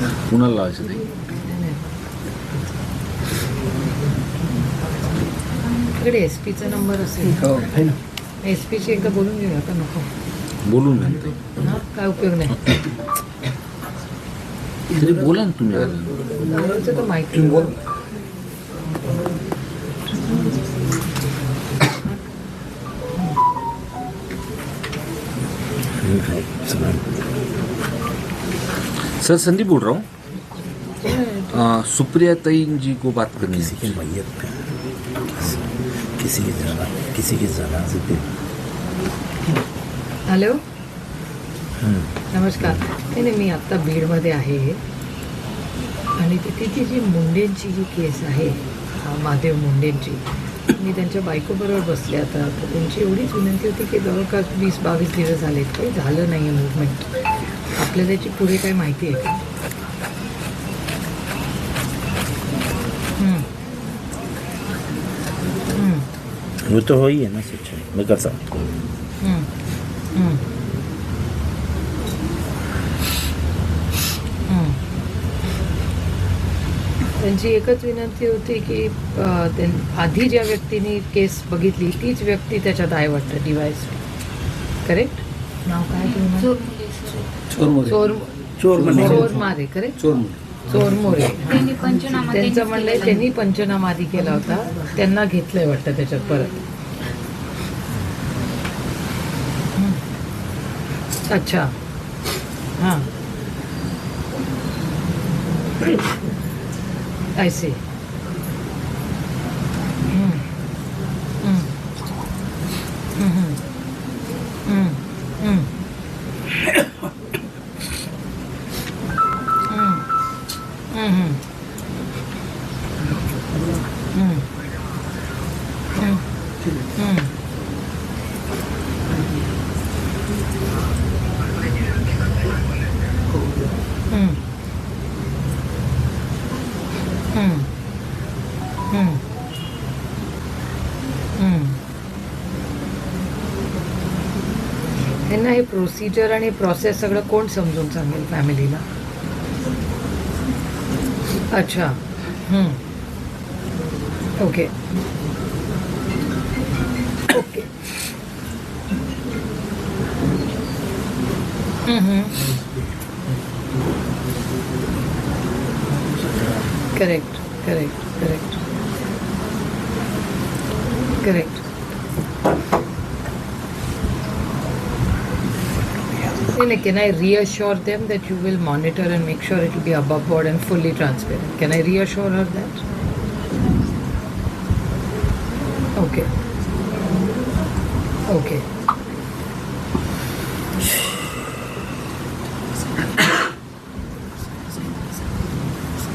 कुणाला लावायचं ते इकडे एस पीचा नंबर असेल हो आहे ना एस पीची एकदा बोलून घेऊया का नको बोलून घ्या ते. हा काय उपयोग नाही तरी बोला ना तुम्ही आज. लावायचं तर माहिती तुम्ही बोल सर संदीप बोल रहा हूँ। सुप्रिया तई जी को बात करनी किसी की मैयत पे किसी की जाना किसी की जनाजे पे हॅलो? हम्म. नमस्कार। नाही नाही मी आत्ता बीडमध्ये आहे. आणि तिथे ती जी मुंडेंची जी केस आहे महादेव मुंडेंची मी त्यांच्या बायकोबरोबर बसले आता. तर त्यांची एवढीच विनंती होती की जवळपास वीस बावीस दिवस झालेत. काही झालं नाही आहे मुवमेंट आपल्याला त्याची पुढे काय माहिती आहे का. वो तो हो ही है ना सच्चाई मैं कर सकता. हं. त्यांची एकच विनंती होती की आधी ज्या व्यक्तीने केस बघितली तीच व्यक्ती त्याच्यात आहे वाटतं डिवाइस करेक्ट नाव काय तुम्हाला चोर मोरे चोर चोर म्हणे चोर मारे करेक्ट चोर मोरे चोर मोरे त्यांनी पंचनामा त्यांचं म्हणलंय. त्यांनी पंचनामा आधी केला होता. त्यांना घेतलंय वाटतं त्याच्यात परत. अच्छा. हां. आय सी त्यांना हे प्रोसिजर आणि प्रोसेस सगळं कोण समजून सांगेल फॅमिलीला अच्छा. Okay okay. Correct, correct, correct. Correct. Can I reassure them that you will monitor and make sure it will be above board and fully transparent? Can I reassure her that? Okay. Okay.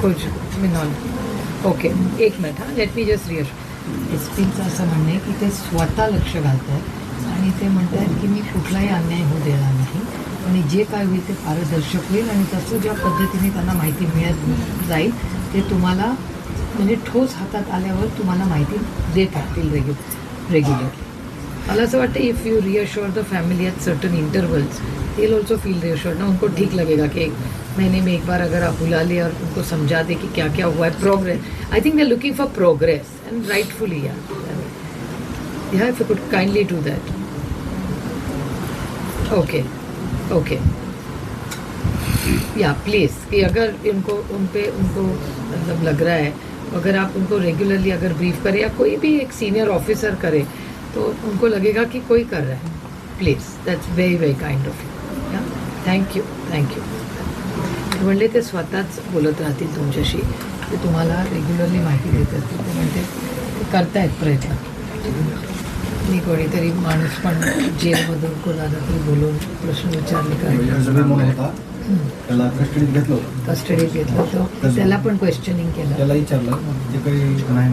कुछ मिनॉल okay एक minute हां let me just rear एस पीचं असं म्हणणं आहे की ते स्वतः लक्ष घालत आहेत आणि ते म्हणत आहेत की मी कुठलाही अन्याय होऊ देणार नाही. आणि जे काय होईल ते पारदर्शक होईल आणि तसं ज्या पद्धतीने त्यांना माहिती मिळत जाईल ते तुम्हाला म्हणजे ठोस हातात आल्यावर तुम्हाला माहिती देत राहतील रेग्यु रेग्युलरली मला असं वाटतं if you reassure the family at certain intervals they'll also feel reassured. ना उनको ठीक लगेगा कि एक महीने में एक बार अगर आप बुला ले और उनको समझा दे कि क्या क्या हुआ है progress I think they looking for progress and rightfully yeah yeah if you kindly do that okay okay yeah please कि अगर इनको उन पे उनको मतलब लग रहा है अगर आप उनको रेगुलरली अगर ब्रीफ करें या कोई भी एक सीनियर ऑफिसर करे तो उनको लगेगा कि कोई कर रहा है। Please that's very very kind of you yeah thank you thank you म्हणले ते स्वतःच बोलत राहतील तुमच्याशी. ते तुम्हाला रेग्युलरली माहिती देत असतील ते म्हणते ते करतायत प्रयत्न. मी कोणीतरी माणूस पण जेलमधून कोणाला तरी बोलून प्रश्न विचारले का? त्याला कस्टडीत घेतलं कस्टडीत घेतलं होतं. त्याला पण क्वेश्चनिंग केलं. त्याला विचारलं. ते काही नाही